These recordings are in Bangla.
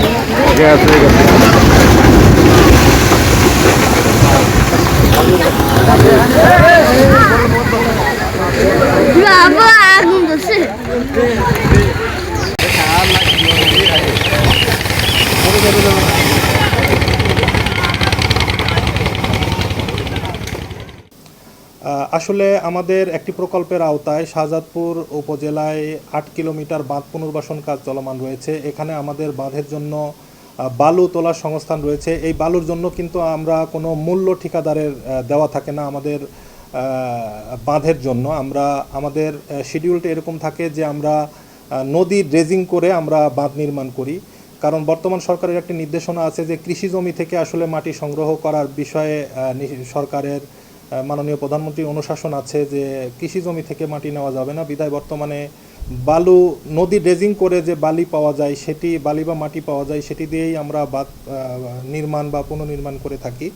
ঠিক আছে। আসলে আমাদের একটি প্রকল্পের আওতায় শাহজাদপুর উপজেলায় আট কিলোমিটার বাঁধ পুনর্বাসন কাজ চলমান রয়েছে। এখানে আমাদের বাঁধের জন্য বালু তোলার সংস্থান রয়েছে। এই বালুর জন্য কিন্তু আমরা কোনো মূল্য ঠিকাদারের দেওয়া থাকে না আমাদের বাঁধের জন্য। আমরা, আমাদের শিডিউলটা এরকম থাকে যে আমরা নদী ড্রেজিং করে আমরা বাঁধ নির্মাণ করি। কারণ বর্তমান সরকারের একটি নির্দেশনা আছে যে কৃষি জমি থেকে আসলে মাটি সংগ্রহ করার বিষয়ে সরকারের মাননীয় প্রধানমন্ত্রী অনুশাসন আছে যে কৃষি জমি থেকে মাটি নেওয়া যাবে না। বিধায় বর্তমানে বালু নদী ড্রেজিং করে যে বালি পাওয়া যায়, সেটি বালি বা মাটি পাওয়া যায়, সেটি দিয়েই আমরা বাঁধ নির্মাণ বা পুনর্নির্মাণ করে থাকি।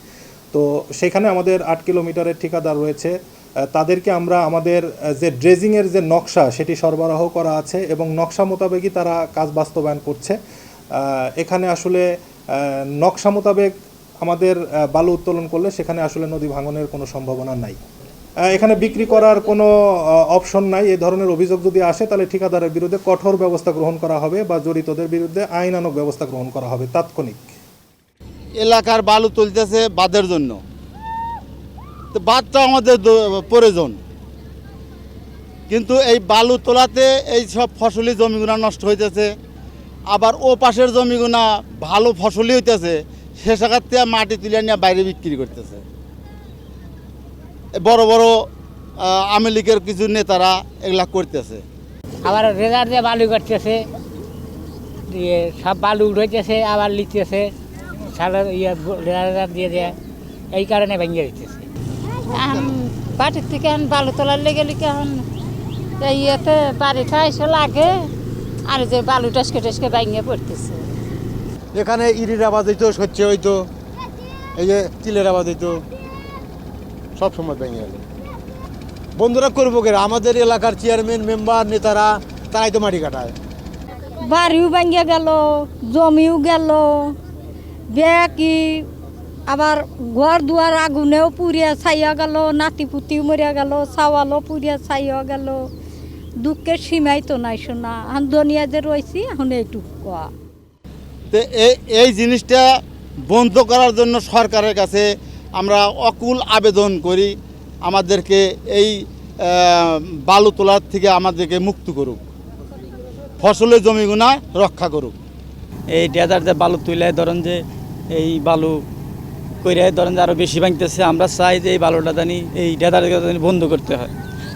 তো সেখানে আমাদের আট কিলোমিটারের ঠিকাদার রয়েছে। তাদেরকে আমরা আমাদের যে ড্রেজিংয়ের যে নকশা, সেটি সরবরাহ করা আছে এবং নকশা মোতাবেকই তারা কাজ বাস্তবায়ন করছে। এখানে আসলে নকশা মোতাবেক আমাদের বালু উত্তোলন করলে সেখানে আসলে নদী ভাঙনের কোনো সম্ভাবনা নাই। এখানে বিক্রি করার কোনো অপশন নাই। এই ধরনের অভিযোগ যদি আসে, তাহলে ঠিকাদারের বিরুদ্ধে কঠোর ব্যবস্থা গ্রহণ করা হবে বা জড়িতদের বিরুদ্ধে আইনানুগ ব্যবস্থা গ্রহণ করা হবে তাৎক্ষণিক। এলাকার বালু তুলতেছে বাঁধের জন্য। তো আমাদের প্রয়োজন। কিন্তু এই বালু তোলাতে এই সব ফসলি জমিগুনা নষ্ট হইতেছে। আবার ও পাশের জমিগুনা ভালো ফসলই হইতেছে। সে জায়গার থেকে মাটি তুলে নিয়ে বাইরে বিক্রি করতেছে। বড় বড় আওয়ামী লীগের কিছু নেতারা এগুলা করতেছে। আবার রেজার দিয়ে বালু কাটতেছে দিয়ে সব বালু উঠাইতেছে আবার লিখতেছে সালের ইয়ে রেজার দিয়ে দেয় এই কারণে ভেঙে দিতেছে। এখন বাড়ির থেকে এখন বালু তোলার লেগে লিখে এখন ইয়েতে বাড়িতে এসে লাগে আর যে বালু টসকে টসকে ভেঙে পড়তেছে। এখানে ইরির আবাদ হইতো শস্য হইতো। এই যে তিলের আবাদ হইতো। সব সময় ভেঙে গেল। বন্ধুরা, করব কে আমাদের এলাকার চেয়ারম্যান মেম্বার নেতারা, তারাই তো মাটি কাটায়। বাড়িও ভেঙে গেল, জমিও গেল। ব্যাকি আবার ঘর দুয়ার আগুনেও পুড়িয়া ছাইয়া গেল নাতি পুতিও মরিয়া গেল, চাওয়ালও পুড়িয়া ছাইয়া গেল। দুঃখের সীমাই তো নাই শোনা এখন দুনিয়া যে রয়েছি এখন এইটুকু তো এই এই জিনিসটা বন্ধ করার জন্য সরকারের কাছে আমরা অকুল আবেদন করি আমাদেরকে এই বালু তোলার থেকে আমাদেরকে মুক্ত করুক। ফসলের জমিগুনা রক্ষা করুক। এই ডেজার যে বালু তুলে ধরেন যে এই বালু কইরে ধরেন যে আরও বেশি ভাঙতেছে আমরা চাই যে এই বালুটা জানি এই ডেজার জানি বন্ধ করতে হয়।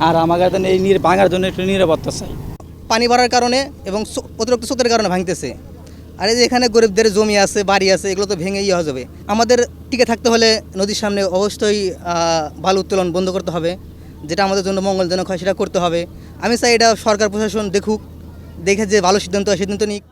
আর আমাকে জানি এই নির ভাঙার জন্য একটু নিরাপত্তা চাই। পানি বাড়ার কারণে এবং অতিরিক্ত স্রোতের কারণে ভাঙতেছে। আর এই যে এখানে গরিবদের জমি আছে, বাড়ি আছে, এগুলো তো ভেঙেই ইয়ে যাবে। আমাদের টিকে থাকতে হলে নদীর সামনে অবশ্যই বালু উত্তোলন বন্ধ করতে হবে। যেটা আমাদের জন্য মঙ্গলজনক হয় সেটা করতে হবে। আমি চাই এটা সরকার প্রশাসন দেখুক, দেখে যে ভালো সিদ্ধান্ত হয় সিদ্ধান্ত নিক।